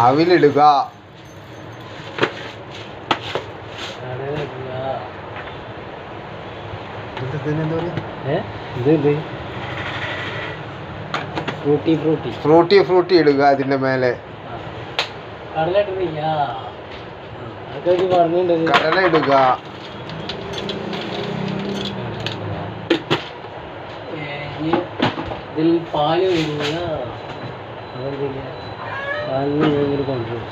അവിലിടുക. Frooti Frooti. Frooti Frooti ഇടുക അതിന്റെ മേലെ. കടല ഇടുക ഇതിൽ പാൽ വീഴുക ഇങ്ങനെ കൊണ്ടുവരും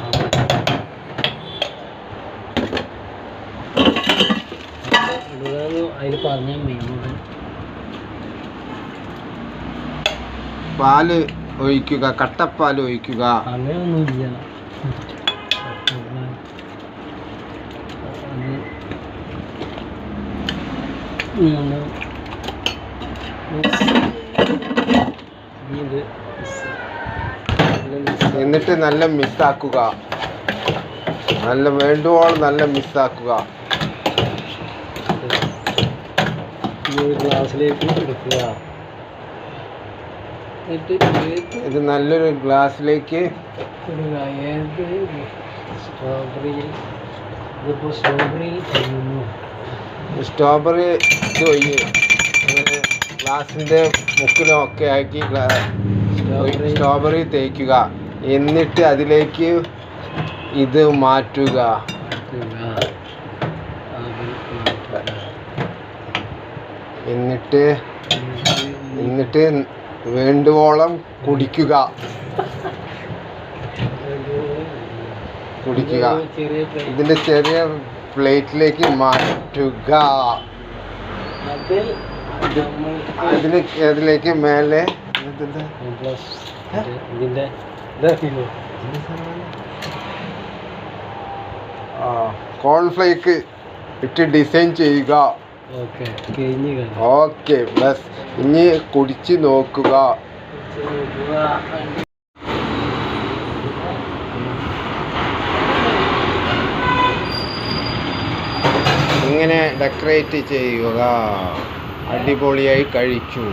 ഇടുക അതിൽ പറഞ്ഞാൽ മെയിനോട് പാൽ ഒഴിക്കുക കട്ടപ്പാൽ ഒഴിക്കുക. അങ്ങനെയൊന്നുമില്ല. എന്നിട്ട് നല്ല മിസ്സാക്കുക നല്ല വേണ്ടുവോളം നല്ല മിസ്സാക്കുക ഗ്ലാസ്സിലേക്ക് എടുക്കുക. ഇത് നല്ലൊരു ഗ്ലാസ്സിലേക്ക് ഇടുക. ഏത്? സ്ട്രോബെറി ഇതിപ്പോൾ സ്ട്രോബെറി സ്ട്രോബെറി ഇത് ഒഴി അങ്ങനെ ഗ്ലാസിന്റെ മുക്കിലൊക്കെ ആക്കി സ്ട്രോബെറി തേക്കുക. എന്നിട്ട് അതിലേക്ക് ഇത് മാറ്റുക. എന്നിട്ട് എന്നിട്ട് വേണ്ടുവോളം കുടിക്കുക. കുടിക്കുക. ഇതിന്റെ ഇതിന്റെ ചെറിയ പ്ലേറ്റിലേക്ക് മാറ്റുക. അതിന് അതിലേക്ക് മേലെ? ഇതിന്റെ കോൺഫ്ലേക്ക് ഇട്ട് ഡിസൈൻ ചെയ്യുക. ഓക്കെ ബസ് ഇനി കുടിച്ച് നോക്കുക. ഇങ്ങനെ ഡെക്കറേറ്റ് ചെയ്യുക. അടിപൊളിയായി കഴിച്ചു.